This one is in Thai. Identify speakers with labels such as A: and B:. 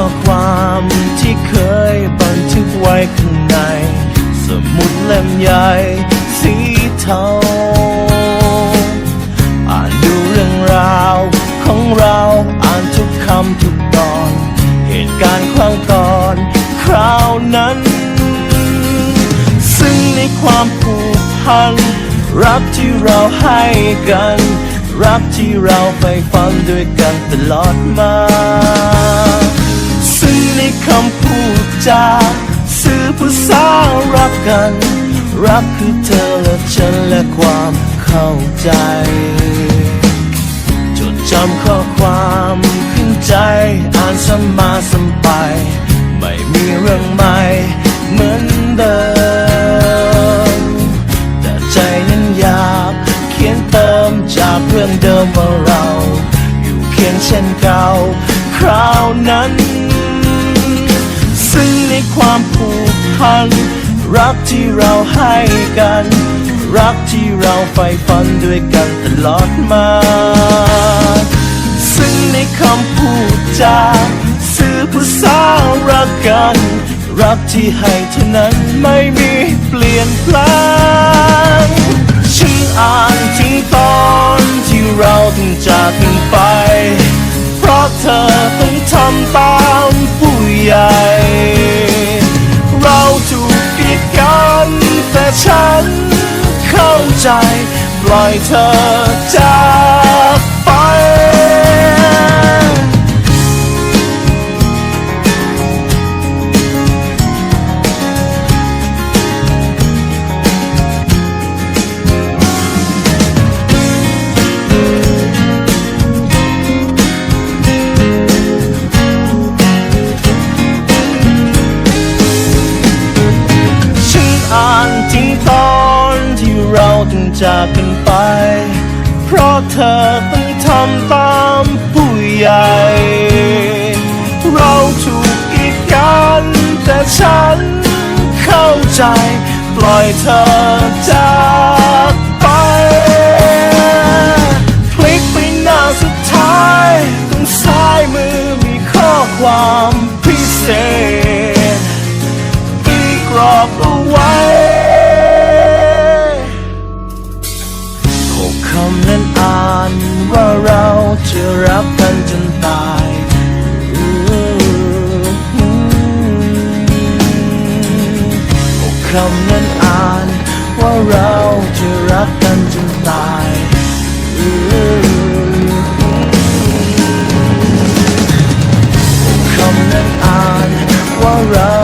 A: ข้อความที่เคยบันทึกไว้ข้างใน สมุดเล่มใหญ่สีเทา อ่านดูเรื่องราวของเราอ่านทุกคำทุกตอน เหตุการณ์ครั้งก่อนคราวนั้น ซึ่งในความผูกพัน รักที่เราให้กัน รักที่เราไปฝันด้วยกันตลอดมา ซึ่งในคำพูดจาสื่อภาษารักกัน รักคือเธอและฉันและความเข้าใจ จดจำข้อความขึ้นใจ อ่านซ้ำมาซ้ำไป ไม่มีเรื่องใหม่เหมือนเดิม แต่ใจนั้นอยากเขียนเติมจากเรื่องเดิมว่าเรา อยู่เคียงเช่นเก่าคราวนั้น ซึ่งในความผูกพัน รักที่เราให้กัน รักที่เราใฝ่ฝันด้วยกันตลอดมา ซึ่งในคำพูดจาสื่อภาษารักกัน รักที่ให้เท่านั้นไม่มีเปลี่ยนแปลงฉันอ่านถึงตอนที่เราต้องจากกันไป เพราะเธอต้องทำตามผู้ใหญ่ ใจ ปล่อยเธอจาก จากกันไป เพราะเธอต้องทำตามผู้ใหญ่ เราถูกกีดกันแต่ฉันเข้าใจ ปล่อยเธอจาก เราจะรักกันจนตาย คำนั้นอ่านว่าเราจะรักกันจนตายคำนั้นอ่านว่าเรา